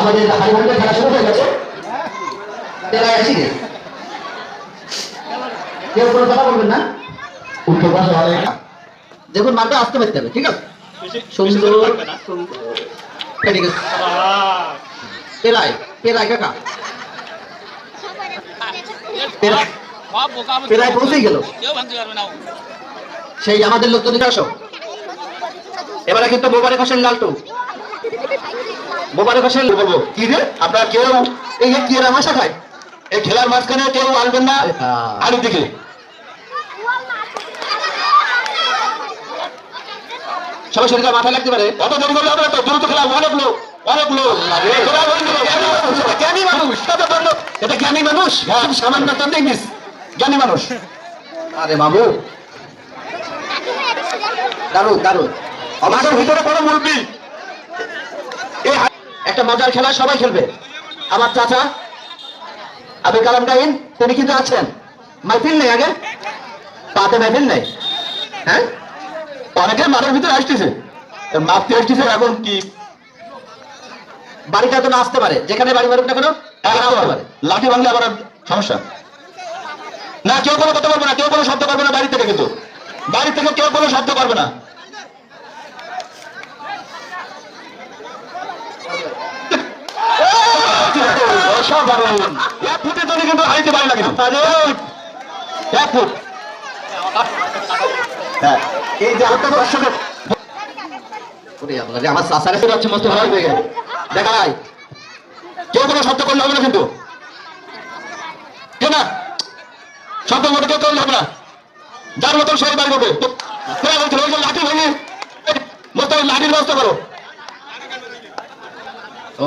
আমাদের খেলা শুরু হয়ে গেছে। আসি কেউ কোনো কথা বলবেন না? ভালো দেখুন মারটা আসতে পারতে হবে ঠিক আছে? সুন্দর। সুন্দর ঠিক আছে পেরাই পেরাই কাকা। পৌঁছেই গেল। সেই আমাদের লোক তো আসো। এবারে কিন্তু বোবারে খসেন লালটু। বোবারে খসেন বলব কি রে? আপনারা কেউ এই যে কি এরা মাসা খায়? এই খেলার মাঝখানে কেউ আনবেন না আলুর দিকে। সবাই শরীরটা লাগতে পারে। অত করলে হবে তো দ্রুত খেলা অনেক লোক অনেক লোক। হয়ে জ্ঞানী মানুষ, বলল, এটা জ্ঞানী মানুষ? খুব সামান্য তো দেখিস জ্ঞানী মানুষ। আরে বাবু। দারুণ দারুণ। আমাদের ভিতরে কোনো মুরব্বী এই একটা মজার খেলা সবাই খেলবে। আমার চাচা আবে কালাম ডাইন তিনি কিন্তু আছেন। মাইফিল নেই আগে? পাতে মাইফিল নেই। হ্যাঁ? অনেকে মাঠের ভিতরে আসতেছে। মাপতে আসতেছে, এখন কি? বাড়িটা তো না আসতে পারে। যেখানে বাড়ি মারুক না কেন লাঠি ভাঙলে আবার সমস্যা। না, কেউ কোনো কথা বলবে না, কেউ কোনো শব্দ করবে না বাড়ি থেকে কিন্তু। বাড়ি থেকে কেউ কোনো শব্দ করবে না। অসাধারণ। এক ফুটের জন্য কিন্তু পারি না কিন্তু। এক ফুট। হ্যাঁ এই যে হাতটা দর্শকের ওরে আমার চাষার কাছে মস্ত ভালো হয়ে গেছে। দেখাই কেউ কোনো শব্দ করলে হবে না কিন্তু। কেউ না? শব্দ মতো কেউ করলে হবে না। যার মতন সবাই বাড়ি করবে। লাঠি ভেঙে। মস্ত লাঠির ব্যবস্থা করো। ও।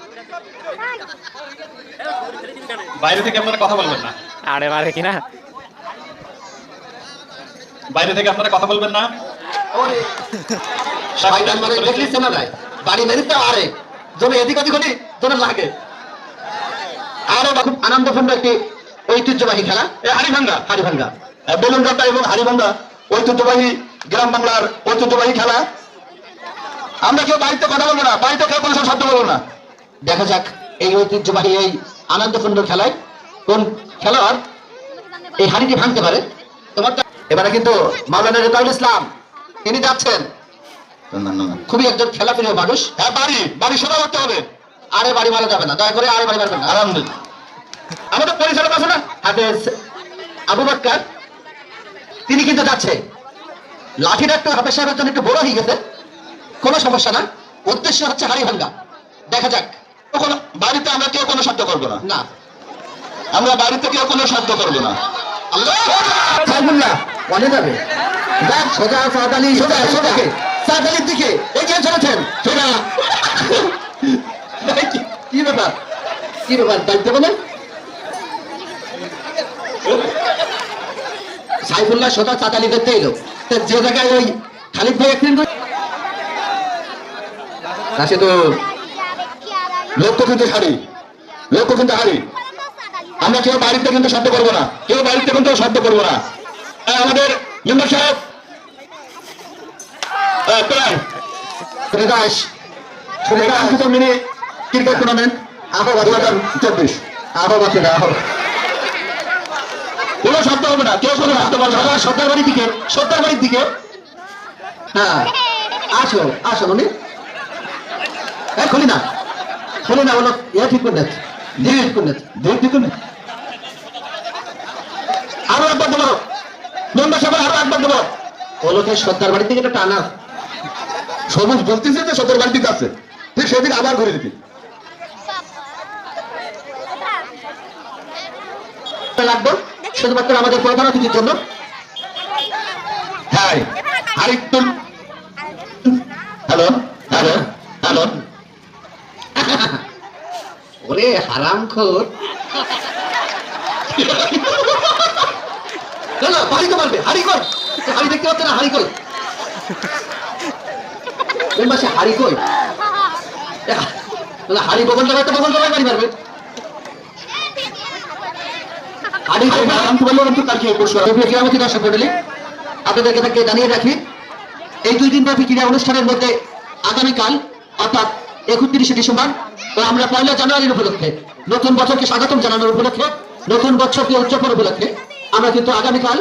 বাইরে থেকে আপনারা কথা বলবেন না। আরে মারে কিনা বাইরে থেকে আপনারা কথা বলবেন না। মানে দেখলি শোনা যায়। বাড়ি মেরে তো আরে। জমি এদিক ওদিক হলে তোর লাগে। আরও খুব আনন্দপূর্ণ একটি ঐতিহ্যবাহী খেলা। বেলুন কাটা এবং হাড়িভাঙ্গা ঐতিহ্যবাহী গ্রাম বাংলার ঐতিহ্যবাহী খেলা। আমরা কেউ বাড়িতে কথা বলব না বাড়িতে কেউ কোনো শব্দ বলব না। দেখা যাক এই ঐতিহ্যবাহী এই আনন্দপূর্ণ খেলায় কোন খেলোয়াড় এই হাড়িটি ভাঙতে পারে? তোমার এবারে কিন্তু মাওলানা রেতাউল ইসলাম তিনি যাচ্ছেন। খুবই একজন খেলাপ্রিয় মানুষ। হ্যাঁ বাড়ি বাড়ি সোজা করতে হবে। আরে বাড়ি মারা যাবে না। দয়া করে আরে বাড়ি মারবেন না। আলহামদুলিল্লাহ। আমাদের পরিচালক আছে না? হাফেজ আবু বাক্কার। তিনি কিন্তু যাচ্ছে। লাঠিটা একটু হাফেজ সাহেবের জন্য একটু বড় হয়ে গেছে। কোনো সমস্যা না। উদ্দেশ্য হচ্ছে হাড়ি ভাঙ্গা। দেখা যাক। বাড়িতে আমরা কেউ কোনো শব্দ করব না। না। আমরা বাড়িতে কেউ কোনো শব্দ করব না। আল্লাহ! সাইফুল্লাহ বলে যাবে? দেখ সোজা সাদালি সোজা সোজাকে সাদালির দিকে এগিয়ে চলেছেন। সোজা। কি- কি ব্যাপার? কি ব্যাপার? দায়িত্ব বলে সাইফুল্লাহ সোজা চাতালি করতে এলো। যে জায়গায় ওই খালিদ ভাই অ্যাক্সিডেন্ট রাশেদুল। লক্ষ্য কিন্তু হারি লক্ষ্য কিন্তু হারি আমরা কেউ বাড়িতে কিন্তু শব্দ করব না। কেউ বাড়িতে কিন্তু শব্দ করব না। হ্যাঁ, আমাদের মেম্বার সাহেব। হ্যাঁ, চব্বিশ। আহো কোনো শব্দ হবে না। কেউ কোনো না। সর্দার দিকে। সর্দার দিকে। হ্যাঁ আসো আসো মনে। এই খুলি না। খুলি না, বলো ইয়ে ঠিক করে দিচ্ছে ধীরে ঠিক করে দিচ্ছে দুই দিকে না আরও একবার দেবো মেম্বার সাহেব আরও একবার দেবো ওলোকে সর্দার দিকে একটা টানা সবুজ বলতেছে যে সদর বাড়িতে আছে। ঠিক সেদিন আবার ঘুরে দিবি। লাগবে? শুধুমাত্র আমাদের প্রধান অতিথির জন্য? হ্যাঁ। আরেকটু। Hello hello hello. ওরে হারাম খোর। না তো মারবে, হাড়ি হাড়ি দেখতে না, হাড়ি কই কোন মাসে হাড়ি কই হাড়ি তো মারবে। একটু কালকে আপনাদেরকে তাকে জানিয়ে রাখি, এই দুই দিন ব্যাপী ক্রীড়া অনুষ্ঠানের মধ্যে আগামীকাল, অর্থাৎ একত্রিশে ডিসেম্বর ও আমরা পয়লা জানুয়ারির উপলক্ষে নতুন বছরকে স্বাগতম জানানোর উপলক্ষে, নতুন বছরকে উদযাপন উপলক্ষে আমরা কিন্তু আগামীকাল